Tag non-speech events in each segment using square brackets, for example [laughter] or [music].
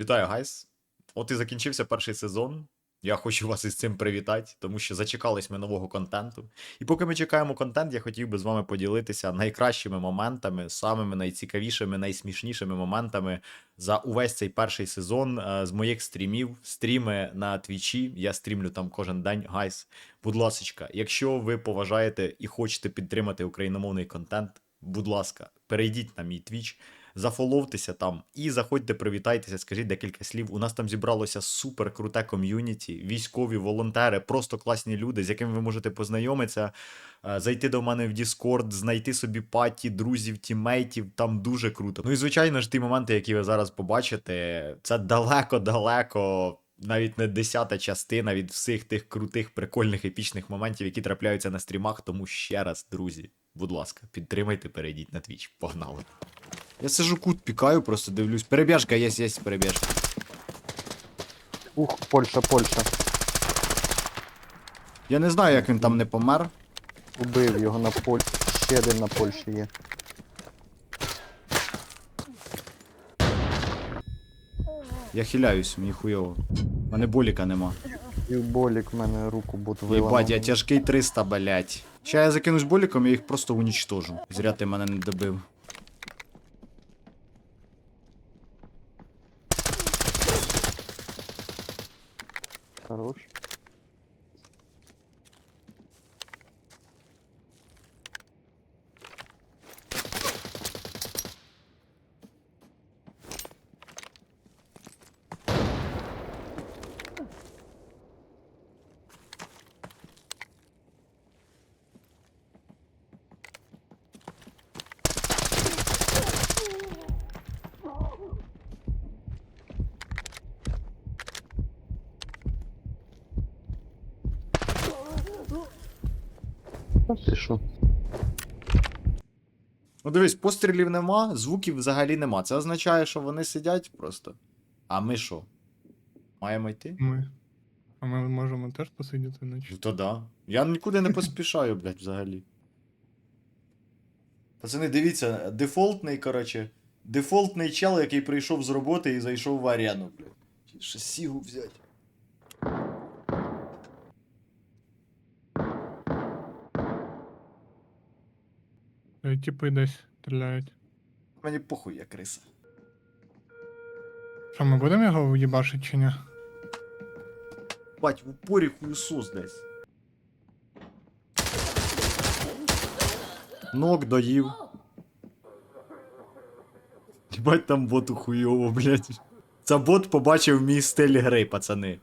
Вітаю, гайс. От і закінчився перший сезон. Я хочу вас із цим привітати, тому що зачекались ми нового контенту. І поки ми чекаємо контент, я хотів би з вами поділитися найкращими моментами, самими найцікавішими, найсмішнішими моментами за увесь цей перший сезон е, з моїх стрімів. Стріми на твічі. Я стрімлю там кожен день. Гайс, будь ласочка, якщо ви поважаєте і хочете підтримати україномовний контент, будь ласка, перейдіть на мій твіч. Зафоловтеся там і заходьте, привітайтеся, скажіть декілька слів. У нас там зібралося супер круте ком'юніті, військові, волонтери, просто класні люди, з якими ви можете познайомитися, е, зайти до мене в Discord, знайти собі паті, друзів, тімейтів. Там дуже круто. Ну і звичайно ж, ті моменти, які ви зараз побачите, це далеко-далеко. Навіть не десята частина від всіх тих крутих, прикольних, епічних моментів, які трапляються на стрімах. Тому ще раз, друзі, будь ласка, підтримайте, перейдіть на твіч. Погнали. Я сижу кут пікаю, просто дивлюсь. Перебіжка, є, є перебіжка. Ух, Польща, Польща. Я не знаю, як він там не помер. Убив його на Поль. Ще один на Польщі є. Я хиляюсь, мені хуйово. У мене боліка нема. І болік в мене руку бут виламав. Єбать, я тяжкий 300, блять. Ща я закинусь боліком, я їх просто унічтожу. Зря ти мене не добив. Хорош. Ти що? Ну дивись, пострілів нема, звуків взагалі нема. Це означає, що вони сидять просто. А ми що? Маємо йти? Ми. А ми можемо теж посидіти ночі. Ну то да. Я нікуди не поспішаю, блядь, взагалі. Пацани, дивіться, дефолтний, короче. Дефолтний чел, який прийшов з роботи і зайшов в арену, блядь. Ще сігу взяти. Е, Тіпи десь стріляють. Мені похуй, я криса. Що, ми будемо його в'їбашити чи ні? Бать, в упорі хуйсос десь. Ног доїв. Бать там боту хуйово, блядь. Це бот побачив мій стиль гри, пацани.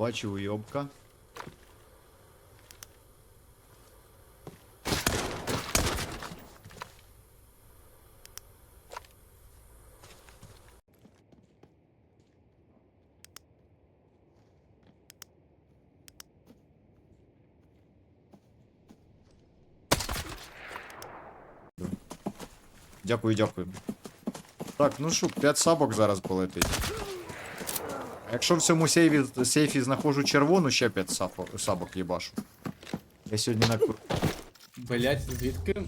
Бачу уйобка. Дякую, дякую. Так, ну що, 5 сабок зараз полетить. А Якщо в цьому сейфі, сейфі знаходжу червону, ще 5 сапок сабок їбашу. Я сьогодні на Блять, звідки?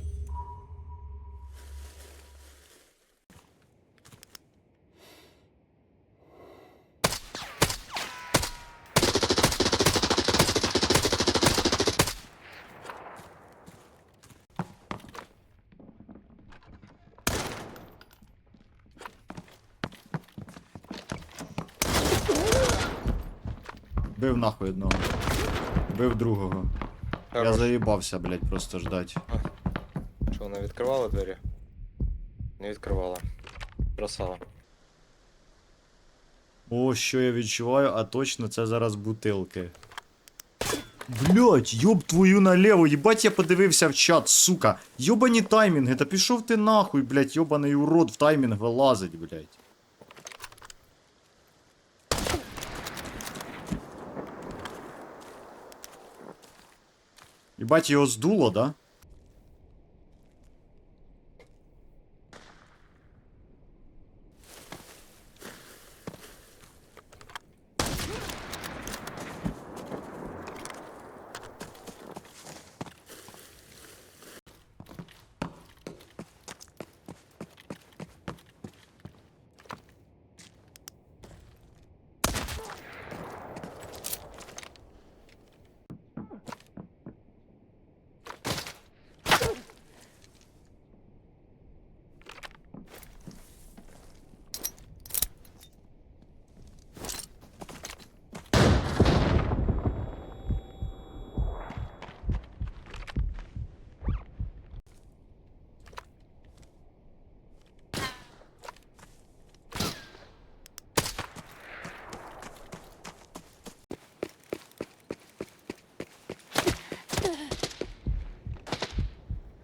Бив нахуй одного. Бив другого. Я Хорош. заїбався, блядь, просто ждать. Що, вона відкривала двері? Не відкривала. Бросала. О, що я відчуваю, а точно це зараз бутилки. Блять, йоб твою налево, їбать я подивився в чат, сука. Йобані таймінги, та пішов ти нахуй, блять, йобаний урод в таймінг вилазить, блять. Їбать його здуло, да?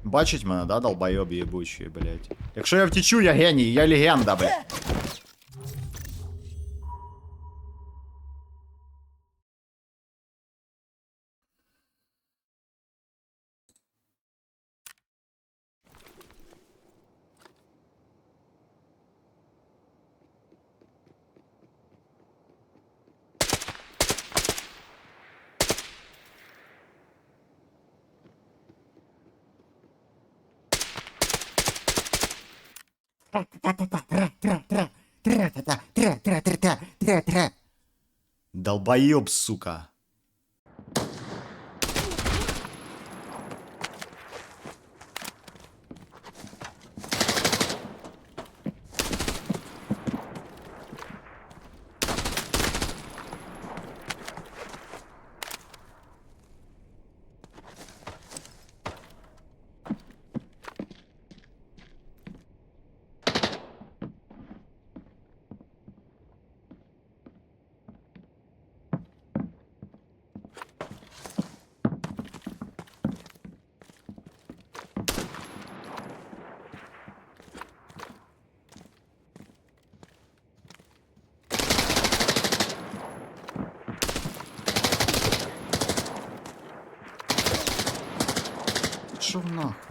Бачить мене, да, долбойоб єбучий, блять. Якщо я втічу, я геній, я легенда, блять. Долбоеб, сука. Шо нахуй?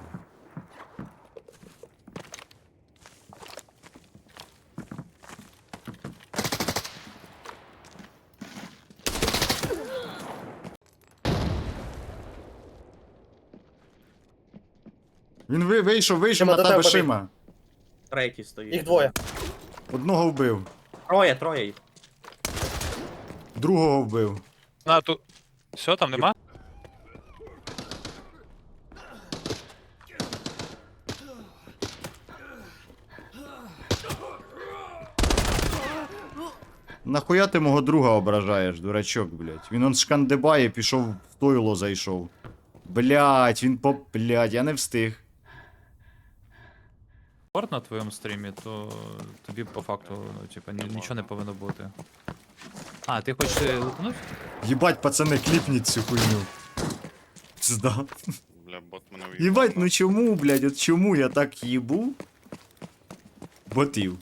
Він ви- вийшов, вийшов Шима, на до тебе тебе Шима. Третій стоїть. Їх двоє. Одного вбив, Троє, троє їх. другого вбив. На, тут. Все, там нема? Нахуя ти мого друга ображаєш, дурачок, блядь? Він он шкандибає, пішов в тойло зайшов. Блядь, він по. Блядь, я не встиг. Порт на твоєму стрімі, то тобі по факту, ну, типа, ні- нічого не повинно бути. А, ти хочеш е, лупнуть? Єбать, пацани, кліпніть цю хуйню. Пизда. Бля, бот мене. Єбать, ну чому, блядь, от чому я так їбу? Ботів.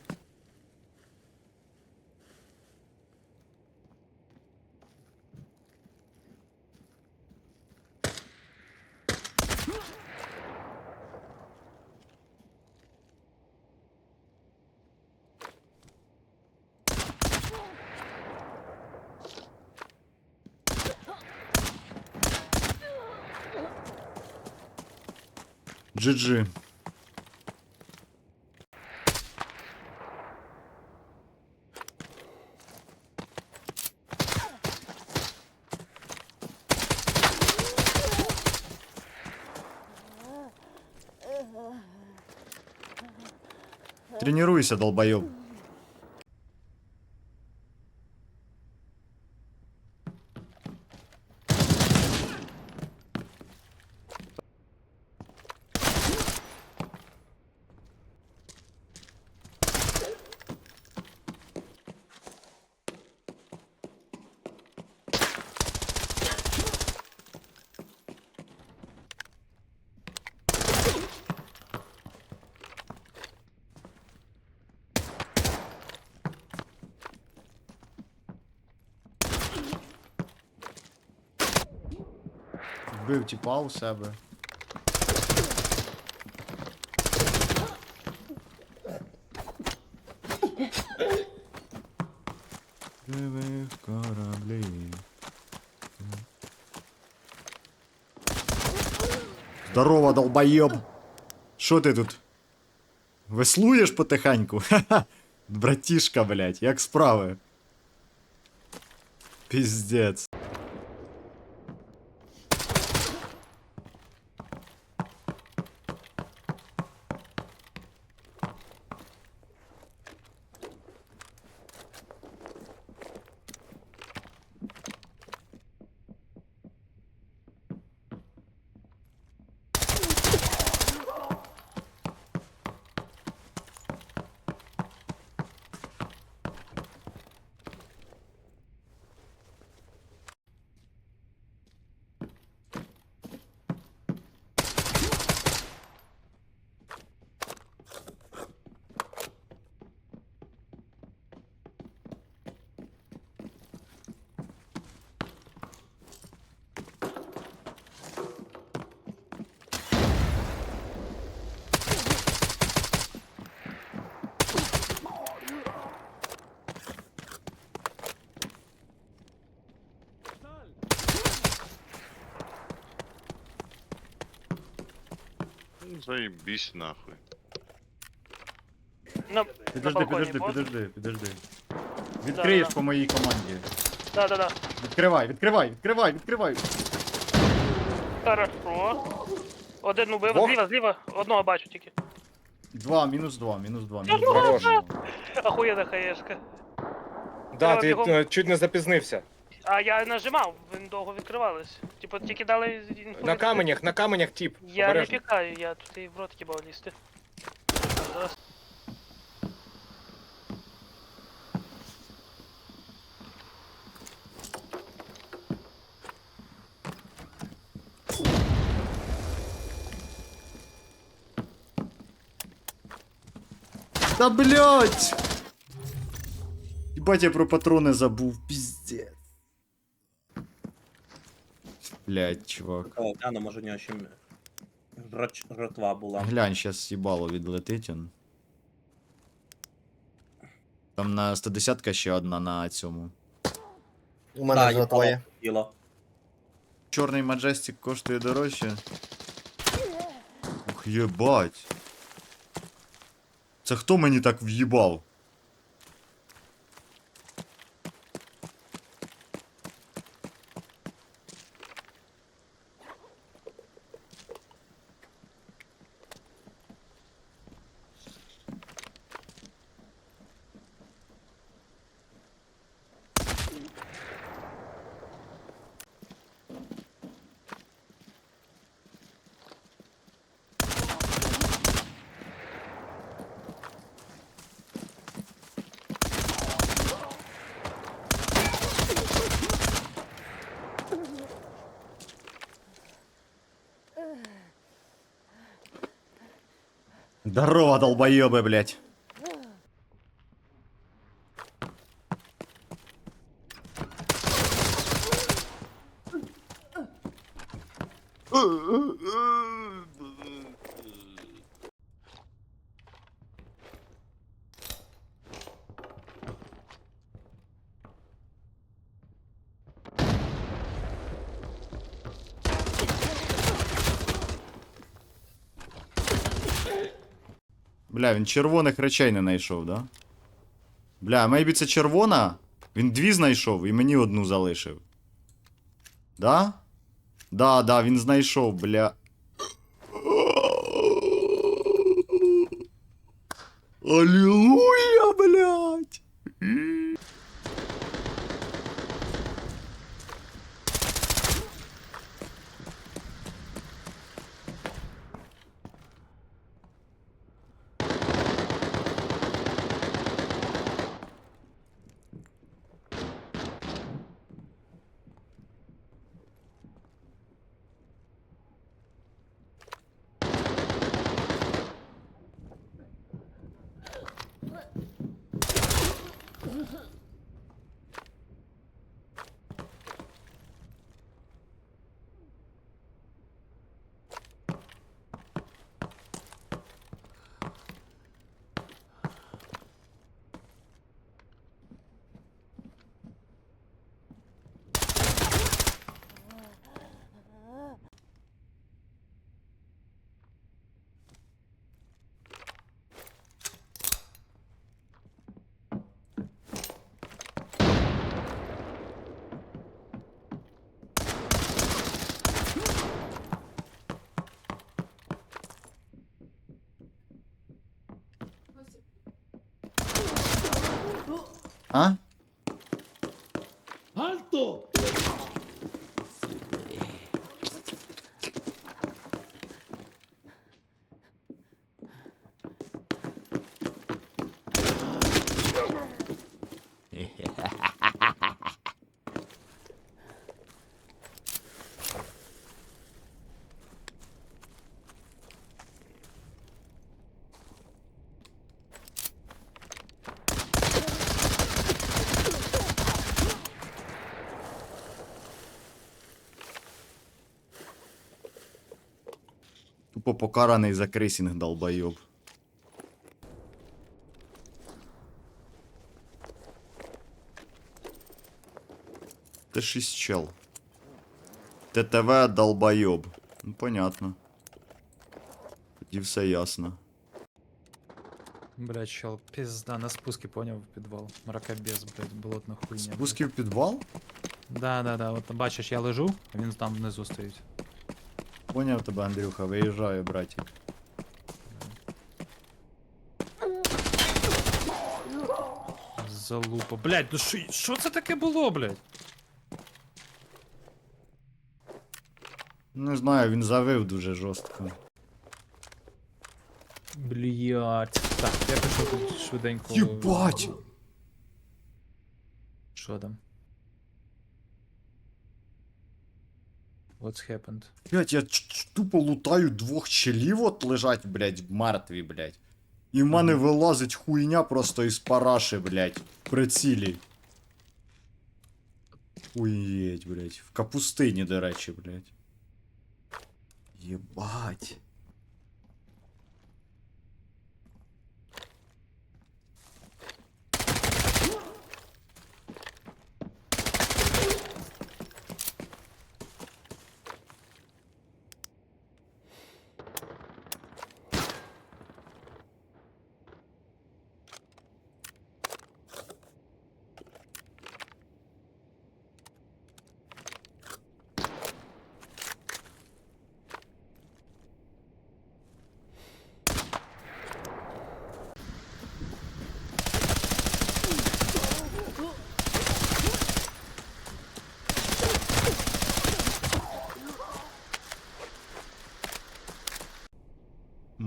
GG. Тренируйся, долбоёб. Вбив тіпа у себе. Живих кораблів. Здорово, долбоєб! Що ти тут? Веслуєш потихеньку? [laughs] Ха-ха! Братішка, блядь, як справи? Піздець. Заебись нахуй. Підожди, підожди, підожди, підожди. Відкриєш по моїй команді. Да, да, да. Відкривай, відкривай, відкривай, відкривай. Хорошо. Один убив, Двох? зліва, зліва, одного бачу тільки. Два, мінус два, мінус два, мінус два. Хорош. Хаєшка. Да, ти Бігом. е, чуть не запізнився. А я нажимав, він довго відкривались. Типу, тільки дали інфу На каменях, на каменях тип. Я не Обережно. пікаю, я тут і в рот хіба лізти. Зараз. Да блять! Ебать, я про патроны забув, пиздец. Блять, чувак. О, Дана, може, у нього ще м- роч- ротва була. Глянь, щас їбало відлетить он. Там на 110 ще одна на цьому. У мене вже твоє. Діло. Чорний Маджестик коштує дорожче. Ух, єбать. Це хто мені так в'їбав? Здорово, долбоебы, блядь. Бля, він червоних речей не знайшов, да? Бля, мейбі це червона? Він дві знайшов і мені одну залишив. Да? Да, да, він знайшов, бля. Алілуя, блядь! А? Тупо покараний за крисінг, долбойоб. Т6 чел. ТТВ долбойоб. Ну, понятно. Тоді все ясно. Блядь, чел, пизда, на спуске поняв в підвал. Мракобес, блядь, болотна хуйня. блядь. Спусків підвал? Да, да, да. От бачиш, я лежу, а він там внизу стоїть. Поняв тебе, Андрюха, виїжджаю, братик. Залупа. Блядь, ну що, що це таке було, блядь? Не знаю, він завив дуже жорстко. Блядь. Так, я пішов тут швиденько. Єбать! Що там? What's happened? Блять, я тупо лутаю двох челів от лежать, блять, мертві, блять. І в мене вилазить хуйня просто із параши, блять, прицілі. Уєть, блять. В капустині, до речі, блять. Єбать.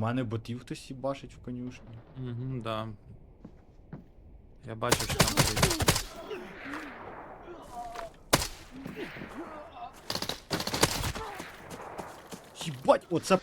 Мене ботів хтось їбашить в конюшні. Угу, да. Я бачу, що там стоїть. Їбать, оце.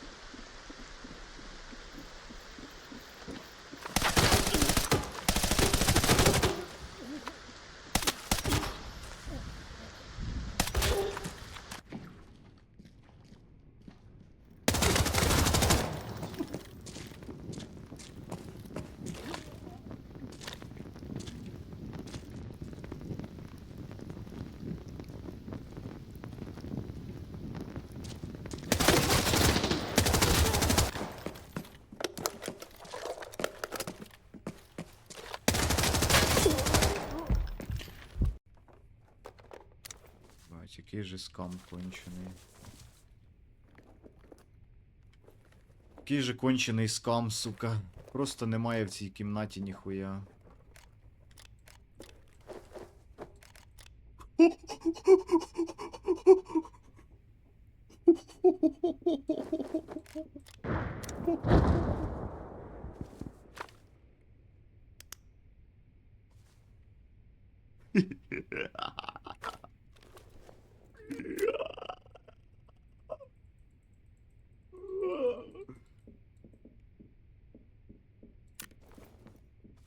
Бать, який же скам кончений. Який же кончений скам, сука. Просто немає в цій кімнаті ніхуя.